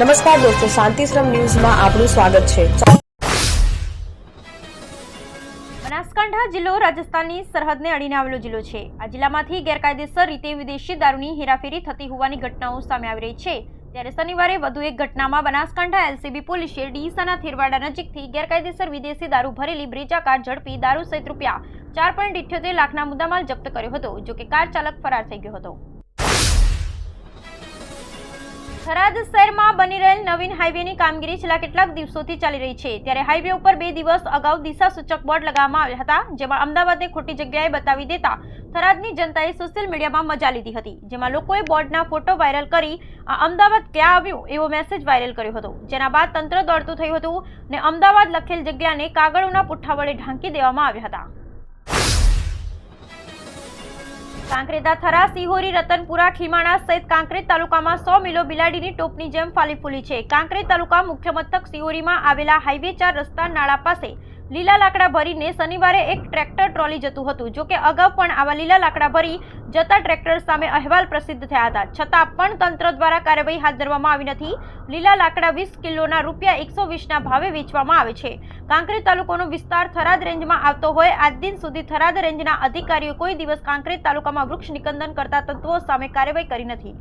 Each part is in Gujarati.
નમસ્કાર દોસ્તો, શાંતિશ્રમ ન્યૂઝમાં આપનું સ્વાગત છે. બનાસકાંઠા જિલ્લો રાજસ્થાનની સરહદને અડીને આવેલો જિલ્લો છે. આ જિલ્લામાંથી ગેરકાયદેસર રીતે વિદેશી દારૂની હેરાફેરી થતી હોવાની ઘટનાઓ સામે આવી રહી છે. ત્યારે શનિવારે વધુ એક ઘટનામાં બનાસકાંઠા એલસીબી પોલીસે ડીસાના થેરવાડા નજીકથી ગેરકાયદેસર વિદેશી દારૂ ભરેલી બ્રેજા કાર ઝડપી દારૂ સહિત રૂપિયા ચાર લાખના મુદ્દામાલ જપ્ત કર્યો હતો, જોકે કાર ચાલક ફરાર થઈ ગયો હતો. થરાદ શહેરમાં બની રહેલ નવીન હાઈવેની કામગીરી છેલ્લા કેટલાક દિવસોથી ચાલી રહી છે. ત્યારે હાઈવે ઉપર બે દિવસ અગાઉ દિશા સૂચક બોર્ડ લગાવવામાં આવ્યા હતા, જેમાં અમદાવાદને ખોટી જગ્યાએ બતાવી દેતા થરાદની જનતાએ સોશિયલ મીડિયામાં મજા લીધી હતી, જેમાં લોકોએ બોર્ડના ફોટો વાયરલ કરી, આ અમદાવાદ ક્યાં આવ્યું? એવો મેસેજ વાયરલ કર્યો હતો. જેના બાદ તંત્ર દોડતું થયું હતું ને અમદાવાદ લખેલ જગ્યાને કાગળોના પુઠ્ઠા વડે ઢાંકી દેવામાં આવ્યા હતા. કાંકરેજા થરા, સિહોરી, રતનપુરા, ખીમાણા સહિત કાંકરેજ તાલુકામાં સો મિલો બિલાડીની ટોપની જેમ ફાલી ફૂલી છે. કાંકરેજ તાલુકા મુખ્ય મથક સિહોરીમાં આવેલા હાઈવે ચાર રસ્તા નાળા પાસે લીલા લાકડા ભરીને શનિવારે એક ટ્રેક્ટર ટ્રોલી જતું હતું. જો કે અગાઉ પણ આવા લીલા લાકડા ભરી જતા ટ્રેક્ટર સામે અહેવાલ પ્રસિદ્ધ થયા હતા. છતાં પણ તંત્ર દ્વારા કાર્યવાહી હાથ ધરવામાં આવી નથી. લીલા લાકડા વીસ કિલોના રૂપિયા એકસો વીસના ભાવે વેચવામાં આવે છે. કાંકરેજ તાલુકાનો વિસ્તાર થરાદ રેન્જમાં આવતો હોય, આજ દિન સુધી થરાદ રેન્જના અધિકારીઓ કોઈ દિવસ કાંકરી તાલુકામાં વૃક્ષ નિકંદન કરતા તત્વો સામે કાર્યવાહી કરી નથી.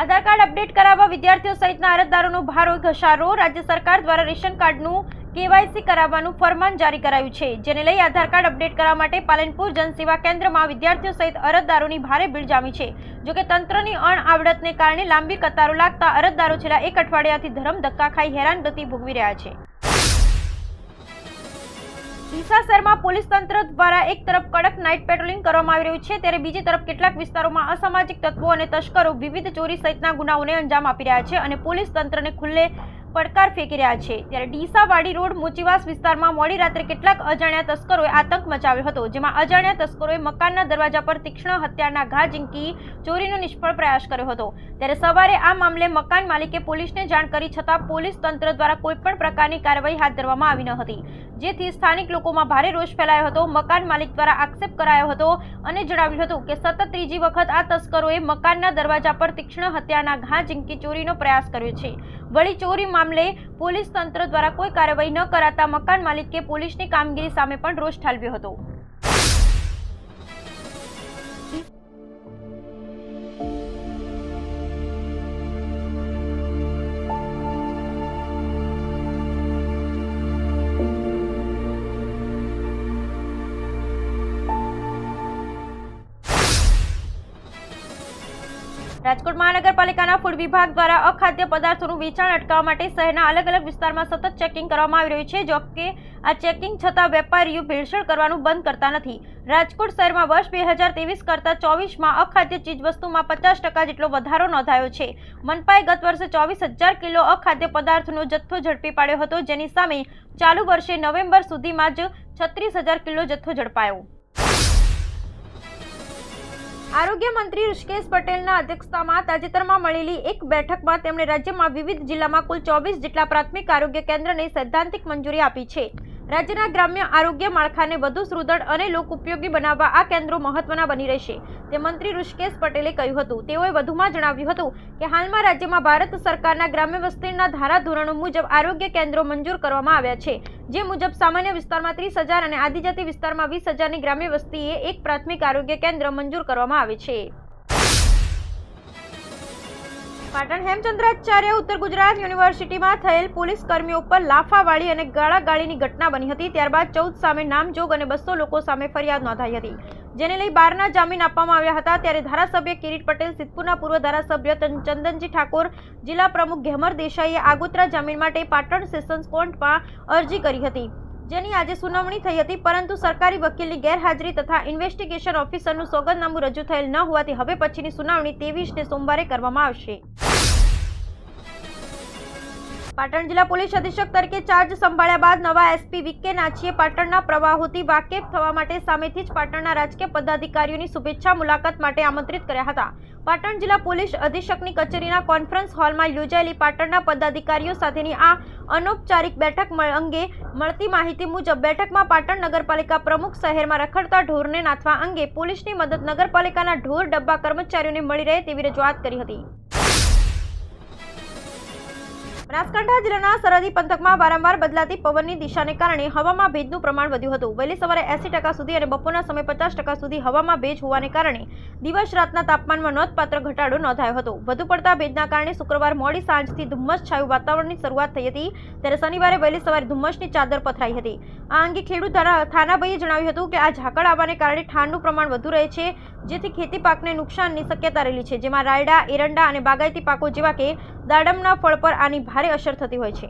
આધાર કાર્ડ અપડેટ કરાવવા વિદ્યાર્થીઓ સહિતના અરજદારોનો ભારો ઘસારો. રાજ્ય સરકાર દ્વારા રેશન કાર્ડનું કેવાયસી કરાવવાનું ફરમાન જારી કરાયું છે, જેને લઈ આધાર કાર્ડ અપડેટ કરવા માટે પાલનપુર જનસેવા કેન્દ્રમાં વિદ્યાર્થીઓ સહિત અરજદારોની ભારે ભીડ જામી છે. જોકે તંત્રની અણઆવડતને કારણે લાંબી કતારો લાગતા અરજદારો છેલ્લા એક અઠવાડિયાથી ધરમ ધક્કા ખાઈ હેરાનગતિ ભોગવી રહ્યા છે. ડીસા શહેરમાં પોલીસ તંત્ર દ્વારા એક તરફ કડક નાઇટ પેટ્રોલિંગ કરવામાં આવી રહ્યું છે, ત્યારે બીજી તરફ કેટલાક વિસ્તારોમાં અસામાજિક તત્વો અને તસ્કરો વિવિધ ચોરી સહિતના ગુનાઓને અંજામ આપી રહ્યા છે અને પોલીસ તંત્રને ખુલ્લે પડકાર ફેંકી રહ્યા છે. ત્યારે ડીસાવાડી રોડ મોચીવાસ વિસ્તારમાં મોડી રાત્રે કેટલાક અજાણ્યા તસ્કરોએ આતંક મચાવ્યો હતો, જેમાં અજાણ્યા તસ્કરોએ મકાનના દરવાજા પર તીક્ષ્ણ હત્યાના ઘા ઝીંકી ચોરીનો નિષ્ફળ પ્રયાસ કર્યો હતો. ત્યારે સવારે આ મામલે મકાન માલિકે પોલીસને જાણ કરી છતાં પોલીસ તંત્ર દ્વારા કોઈપણ પ્રકારની કાર્યવાહી હાથ ધરવામાં આવી ન હતી. જેથી સ્થાનિક લોકોમાં ભારે રોષ ફેલાયો હતો. મકાન માલિક દ્વારા આક્ષેપ કરાયો હતો અને જણાવ્યું હતું કે સતત ત્રીજી વખત આ તસ્કરોએ મકાનના દરવાજા પર તીક્ષ્ણ હત્યાના ઘા ઝીંકી ચોરીનો પ્રયાસ કર્યો છે. વળી ચોરી મામલે પોલીસ તંત્ર દ્વારા કોઈ કાર્યવાહી ન કરાતા મકાન માલિકે પોલીસની કામગીરી સામે પણ રોષ ઠાલવ્યો હતો. રાજકોટ મહાનગરપાલિકાના ફૂડ વિભાગ દ્વારા અખાદ્ય પદાર્થોનું વેચાણ અટકાવવા માટે શહેરના અલગ અલગ વિસ્તારમાં સતત ચેકિંગ કરવામાં આવી રહ્યું છે, જો કે આ ચેકિંગ છતાં વેપારીઓ ભેળસેળ કરવાનું બંધ કરતા નથી. રાજકોટ શહેરમાં વર્ષ બે હજાર ત્રેવીસ કરતાં ચોવીસમાં અખાદ્ય ચીજવસ્તુમાં પચાસ ટકા જેટલો વધારો નોંધાયો છે. મનપાએ ગત વર્ષે ચોવીસ હજાર કિલો અખાદ્ય પદાર્થનો જથ્થો ઝડપી પાડ્યો હતો, જેની સામે ચાલુ વર્ષે નવેમ્બર સુધીમાં જ છત્રીસ હજાર કિલો જથ્થો ઝડપાયો. આરોગ્ય મંત્રી ઋષિકેશ પટેલના અધ્યક્ષતામાં તાજેતરમાં મળેલી એક બેઠકમાં તેમણે રાજ્યમાં વિવિધ જિલ્લામાં કુલ ચોવીસ જેટલા પ્રાથમિક આરોગ્ય કેન્દ્રને સૈદ્ધાંતિક મંજૂરી આપી છે. રાજ્યના ગ્રામ્ય આરોગ્ય માળખાને વધુ સુદૃઢ અને લોકોપયોગી બનાવવા આ કેન્દ્રો મહત્વના બની રહેશે. તે મંત્રી ઋષિકેશ પટેલે કહ્યું હતું. તેઓએ વધુમાં જણાવ્યું હતું કે હાલમાં રાજ્યમાં ભારત સરકારના ગ્રામ્ય વિસ્તીર્ણના ધારાધોરણો મુજબ આરોગ્ય કેન્દ્રો મંજૂર કરવામાં આવ્યા છે. જે મુજબ સામાન્ય વિસ્તારમાં ત્રીસ હજાર અને આદિજાતિ વિસ્તારમાં વીસ હજારની ગ્રામ્ય વસ્તીએ એક પ્રાથમિક આરોગ્ય કેન્દ્ર મંજૂર કરવામાં આવે છે. પાટણ હેમચંદ્રાચાર્ય ઉત્તર ગુજરાત યુનિવર્સિટીમાં થયેલ પોલીસ કર્મીઓ પર લાફાવાળી અને ગાળાગાળીની ઘટના બની હતી. ત્યારબાદ ચૌદ સામે નામજોગ અને બસો લોકો સામે ફરિયાદ નોંધાઈ હતી. જેને લઈ બારના જામીન આપવામાં આવ્યા હતા. ત્યારે ધારાસભ્ય કિરીટ પટેલ, સિદ્ધપુરના પૂર્વ ધારાસભ્ય ચંદનજી ઠાકોર, જિલ્લા પ્રમુખ ઘેમર દેસાઈએ આગોતરા જામીન માટે પાટણ સેશન્સ કોર્ટમાં અરજી કરી હતી. જેની આજે સુનાવણી થઈ હતી, પરંતુ સરકારી વકીલની ગેરહાજરી તથા ઇન્વેસ્ટિગેશન ઓફિસરનું સોગંદનામું રજૂ થયેલ ન હોવાથી હવે પછીની સુનાવણી ત્રેવીસને સોમવારે કરવામાં આવશે. પાટણ જિલ્લા પોલીસ અધિક્ષક તરીકે ચાર્જ સંભાળ્યા બાદ નવા એસપી વિકે નાચીએ પાટણના પ્રવાહોથી વાકેફ થવા માટે સામેથી જ પાટણના રાજકીય પદાધિકારીઓની શુભેચ્છા મુલાકાત માટે આમંત્રિત કર્યા હતા. પાટણ જિલ્લા પોલીસ અધિક્ષકની કચેરીના કોન્ફરન્સ હોલમાં યોજાયેલી પાટણના પદાધિકારીઓ સાથેની આ અનૌપચારિક બેઠક અંગે મળતી માહિતી મુજબ બેઠકમાં પાટણ નગરપાલિકા પ્રમુખ શહેરમાં રખડતા ઢોરને નાથવા અંગે પોલીસની મદદ નગરપાલિકાના ઢોર ડબ્બા કર્મચારીઓને મળી રહે તેવી રજૂઆત કરી હતી. બનાસકાંઠા જિલ્લાના સરહદી પંથકમાં વારંવાર બદલાતી પવનની દિશાને કારણે હવામાં ભેજનું પ્રમાણ વધ્યું હતું. વહેલી સવારે એસી ટકા સુધી અને બપોરના સમયે પચાસ ટકા સુધી હવામાં ભેજ હોવાને કારણે દિવસ રાતના તાપમાનમાં નોંધપાત્ર ઘટાડો નોંધાયો હતો. વધુ પડતા ભેજના કારણે શુક્રવાર મોડી સાંજથી ધુમ્મસ છાયું વાતાવરણની શરૂઆત થઈ હતી. ત્યારે શનિવારે વહેલી સવારે ધુમ્મસની ચાદર પથરાઈ હતી. આ અંગે ખેડૂત થાનાભાઈએ જણાવ્યું હતું કે આ ઝાકળ આવવાને કારણે ઠારનું પ્રમાણ વધુ રહે છે. જેથી ખેતી પાકને નુકસાનની શક્યતા રહેલી છે, જેમાં રાયડા, એરંડા અને બાગાયતી પાકો જેવા કે દાડમના ફળ પર આની ભારે અસર થતી હોય છે.